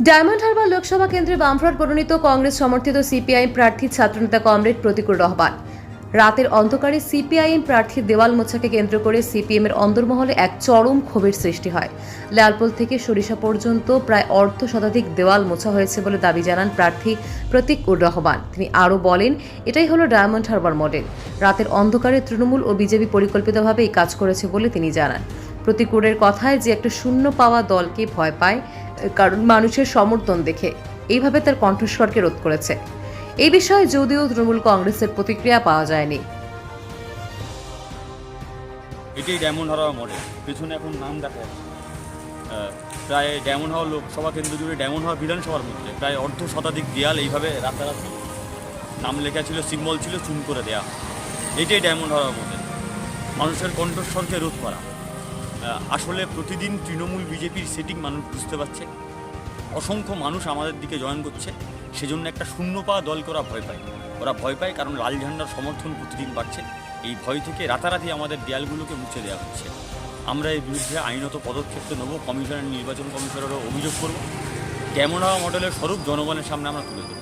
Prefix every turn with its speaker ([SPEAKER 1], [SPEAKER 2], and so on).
[SPEAKER 1] Diamond Harbour Lok Sabha কেন্দ্রে বামফ্রন্ট মনোনীত কংগ্রেস সমর্থিত সিপিআইএম প্রার্থী ছাত্রনেতা কমরেড প্রতিকুল রহমান। রাতের অন্ধকারে সিপিআইএম প্রার্থীর দেওয়াল মোছাকে কেন্দ্র করে সিপিএম এর অন্দরমহলে এক চরম ক্ষোভের সৃষ্টি হয়। লালপুল থেকে সরিষা পর্যন্ত প্রায় অর্ধ শতাধিক দেওয়াল মোছা হয়েছে বলে দাবি জানান প্রার্থী প্রতীক উর রহমান। তিনি আরও বলেন, এটাই হলো ডায়মন্ড হারবার মডেল। রাতের অন্ধকারে তৃণমূল ও বিজেপি পরিকল্পিতভাবে এই কাজ করেছে বলে তিনি জানান। প্রতিকূরের কথায় যে একটা শূন্য পাওয়া দলকে ভয় পায় কারণ মানুষের সমর্থন দেখে এইভাবে তার কণ্ঠস্বরকে রোধ করেছে। এই বিষয়ে যদিও তৃণমূল কংগ্রেসের প্রতিক্রিয়া পাওয়া যায়নি।
[SPEAKER 2] এটাই ডায়মন্ড হাওয়া মডেল। পেছনে এখন নাম দেখা যাচ্ছে। প্রায় ডায়মন্ড হাওয়া লোকসভা কেন্দ্র জুড়ে ডায়মন্ড হাওয়া বিধানসভার মধ্যে, প্রায় অর্ধ শতাধিক দেয়াল এইভাবে রাতারাতি। নাম লেখা ছিল সিম্বল ছিল, চুন করে দেয়া। এটাই ডায়মন্ড হাওয়া মডেল। মানুষের কণ্ঠস্বরকে রোধ করা। আসলে প্রতিদিন তৃণমূল বিজেপির সেটিং মানুষ বুঝতে পারছে। অসংখ্য মানুষ আমাদের দিকে জয়েন করছে। সেজন্য একটা শূন্য পাওয়া দল করা ভয় পায়। ওরা ভয় পায় কারণ লাল ঝান্ডার সমর্থন প্রতিদিন বাড়ছে। এই ভয় থেকে রাতারাতি আমাদের দেয়ালগুলোকে মুছে দেওয়া হচ্ছে। আমরা এর বিরুদ্ধে আইনত পদক্ষেপ তো নেব। কমিশনের নির্বাচন কমিশনেরও অভিযোগ করব। হওয়া মডেলের স্বরূপ জনগণের সামনে আমরা তুলে দেবো